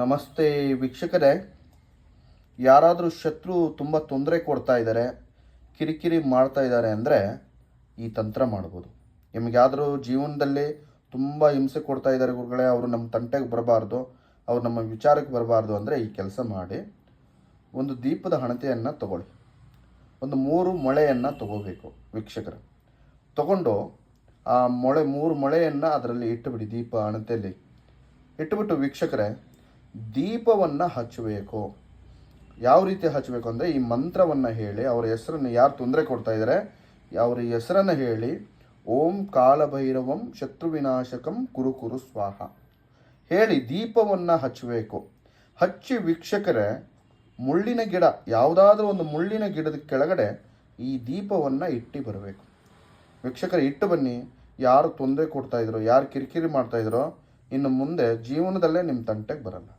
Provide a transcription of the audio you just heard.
ನಮಸ್ತೆ ವೀಕ್ಷಕರೇ. ಯಾರಾದರೂ ಶತ್ರು ತುಂಬ ತೊಂದರೆ ಕೊಡ್ತಾ ಇದ್ದಾರೆ ಕಿರಿಕಿರಿ ಮಾಡ್ತಾ ಇದ್ದಾರೆ ಅಂದರೆ ಈ ತಂತ್ರ ಮಾಡ್ಬೋದು. ನಿಮಗೆ ಯಾವ್ದಾದ್ರು ಜೀವನದಲ್ಲಿ ತುಂಬ ಹಿಂಸೆ ಕೊಡ್ತಾ ಇದ್ದಾರೆ ಗುರುಗಳೇ, ಅವರು ನಮ್ಮ ತಂಟೆಗೆ ಬರಬಾರ್ದು, ಅವ್ರು ನಮ್ಮ ವಿಚಾರಕ್ಕೆ ಬರಬಾರ್ದು ಅಂದರೆ ಈ ಕೆಲಸ ಮಾಡಿ. ಒಂದು ದೀಪದ ಹಣತೆಯನ್ನು ತಗೊಳ್ಳಿ. ಒಂದು ಮೂರು ಮೊಳೆಯನ್ನು ತಗೋಬೇಕು ವೀಕ್ಷಕರು. ತಗೊಂಡು ಆ ಮೊಳೆ ಮೂರು ಮೊಳೆಯನ್ನು ಅದರಲ್ಲಿ ಇಟ್ಟುಬಿಡಿ ದೀಪ ಹಣತೆಯಲ್ಲಿ ಇಟ್ಟುಬಿಟ್ಟು ವೀಕ್ಷಕರೇ ದೀಪವನ್ನು ಹಚ್ಚಬೇಕು. ಯಾವ ರೀತಿ ಹಚ್ಚಬೇಕು ಅಂದರೆ ಈ ಮಂತ್ರವನ್ನು ಹೇಳಿ, ಅವರ ಹೆಸರನ್ನು ಯಾರು ತೊಂದರೆ ಕೊಡ್ತಾ ಇದ್ದಾರೆ ಅವರ ಹೆಸರನ್ನು ಹೇಳಿ, ಓಂ ಕಾಲಭೈರವಂ ಶತ್ರುವಿನಾಶಕಂ ಕುರುಕುರು ಕುರು ಸ್ವಾಹ. ಹೇಳಿ ದೀಪವನ್ನು ಹಚ್ಚಬೇಕು. ಹಚ್ಚಿ ವೀಕ್ಷಕರೇ, ಮುಳ್ಳಿನ ಗಿಡ, ಯಾವುದಾದ್ರೂ ಒಂದು ಮುಳ್ಳಿನ ಗಿಡದ ಕೆಳಗಡೆ ಈ ದೀಪವನ್ನು ಇಟ್ಟು ಬರಬೇಕು. ವೀಕ್ಷಕರು, ಇಟ್ಟು ಬನ್ನಿ. ಯಾರು ತೊಂದರೆ ಕೊಡ್ತಾ ಇದ್ರು, ಯಾರು ಕಿರಿಕಿರಿ ಮಾಡ್ತಾ ಇದ್ರೋ, ಇನ್ನು ಮುಂದೆ ಜೀವನದಲ್ಲೇ ನಿಮ್ಮ ತಂಟೆಗೆ ಬರಲ್ಲ.